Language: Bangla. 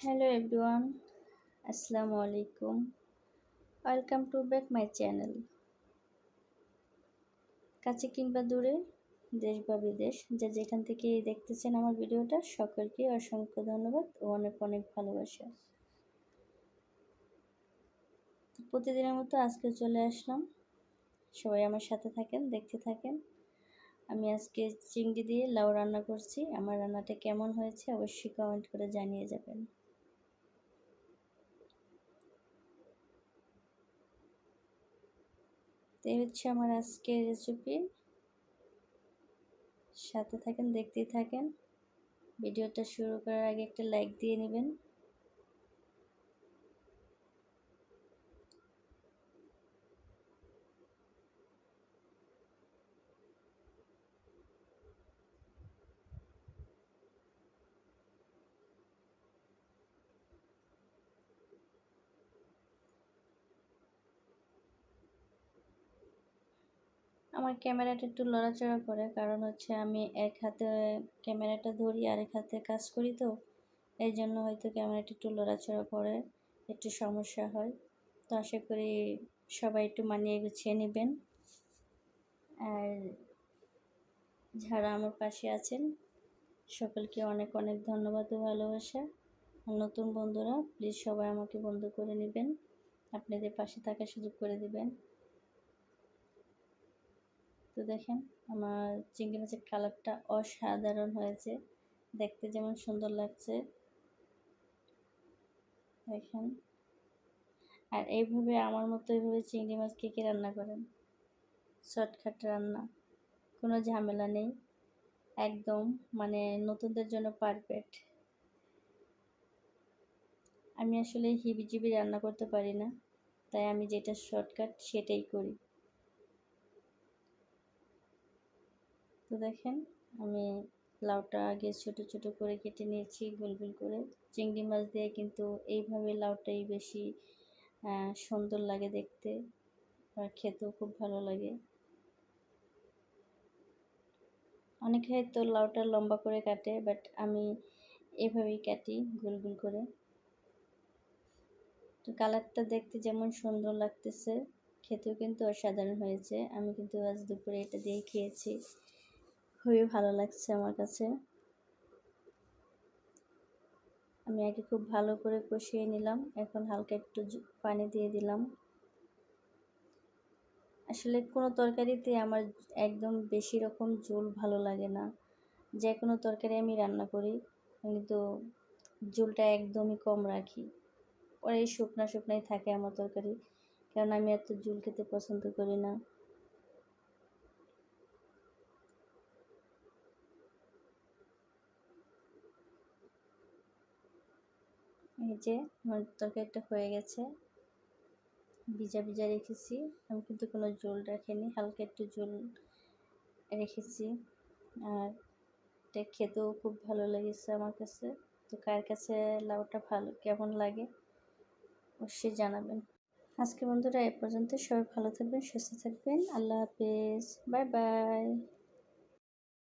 হ্যালো এভরিওয়ান আসসালামু আলাইকুম welcome to back my channel কাছে কিংবা দূরে, দেশ বা বিদেশ, যে যেখান থেকে দেখতেছেন আমার ভিডিওটা, সকলকে অসংখ্য ধন্যবাদ ও অনেক অনেক ভালোবাসা। প্রতিদিনের মতো আজকে চলে আসলাম। সবাই আমার সাথে থাকেন, দেখতে থাকেন। আমি আজকে চিংড়ি দিয়ে লাউ রান্না করছি। আমার রান্নাটা কেমন হয়েছে অবশ্যই কমেন্ট করে জানিয়ে যাবেন। এই হচ্ছে আমার আজকের রেসিপি সাথে থাকেন, দেখতেই থাকেন। ভিডিওটা শুরু করার আগে একটা লাইক দিয়ে নেবেন। আমার ক্যামেরাটা একটু লড়াচড়া করে, কারণ হচ্ছে আমি এক হাতে ক্যামেরাটা ধরি আর এক হাতে কাজ করি তো, এই জন্য হয়তো ক্যামেরাটা একটু লড়াচড়া করে, একটু সমস্যা হয়। তো আশা করি সবাই একটু মানিয়ে গুছিয়ে নেবেন। আর যারা আমার পাশে আছেন, সকলকে অনেক অনেক ধন্যবাদ ও ভালোবাসা। নতুন বন্ধুরা প্লিজ সবাই আমাকে বন্ধু করে নেবেন। আপনাদের পাশে থাকার সুযোগ করে দেবেন। তো দেখেন, আমার চিংড়ি মাছের কালারটা অসাধারণ হয়েছে। দেখতে যেমন সুন্দর লাগছে। দেখেন। আর এইভাবে আমার মতো এইভাবে চিংড়ি মাছ কে কে রান্না করেন? শর্টকাট রান্না, কোনো ঝামেলা নেই। একদম মানে নতুনদের জন্য পারফেক্ট আমি আসলে হিবিজিবি রান্না করতে পারি না, তাই আমি যেটা শর্টকাট সেটাই করি। তো দেখেন, আমি লাউটা আগে ছোট ছোট করে কেটে নিয়েছি, গোল গোল করে। চিংড়ি মাছ দিয়ে কিন্তু এইভাবে লাউটাই বেশি সুন্দর লাগে দেখতে আর খেতেও খুব ভালো লাগে। অনেকে হয়তো লাউটা লম্বা করে কাটে, বাট আমি এভাবেই কাটি গোল গোল করে। তো কালারটা দেখতে যেমন সুন্দর লাগতেছে, খেতেও কিন্তু অসাধারণ হয়েছে। আমি কিন্তু আজ দুপুরে এটা দিয়ে খেয়েছি। খুবই ভালো লাগছে আমার কাছে। আমি আগে খুব ভালো করে কষিয়ে নিলাম, এখন হালকা একটু পানি দিয়ে দিলাম। আসলে কোনো তরকারিতে আমার একদম বেশি রকম ঝোল ভালো লাগে না। যে কোনো তরকারি আমি রান্না করি, কিন্তু ঝোলটা একদমই কম রাখি। পরে শুকনা শুকনাই থাকে আমার তরকারি কারণ আমি এত ঝোল খেতে পছন্দ করি না। এই যে আমার তরকারিটা হয়ে গেছে। ভিজা ভিজা রেখেছি। আমি কিন্তু কোনো জল রাখিনি, হালকা একটু জল রেখেছি। আর এটা খেতেও খুব ভালো লেগেছে আমার কাছে। তো কার কাছে লাউটা ভালো, কেমন লাগে অবশ্যই জানাবেন। আজকে বন্ধুরা, এ পর্যন্ত। সবাই ভালো থাকবেন, সুস্থ থাকবেন। আল্লাহ হাফেজ। Bye bye.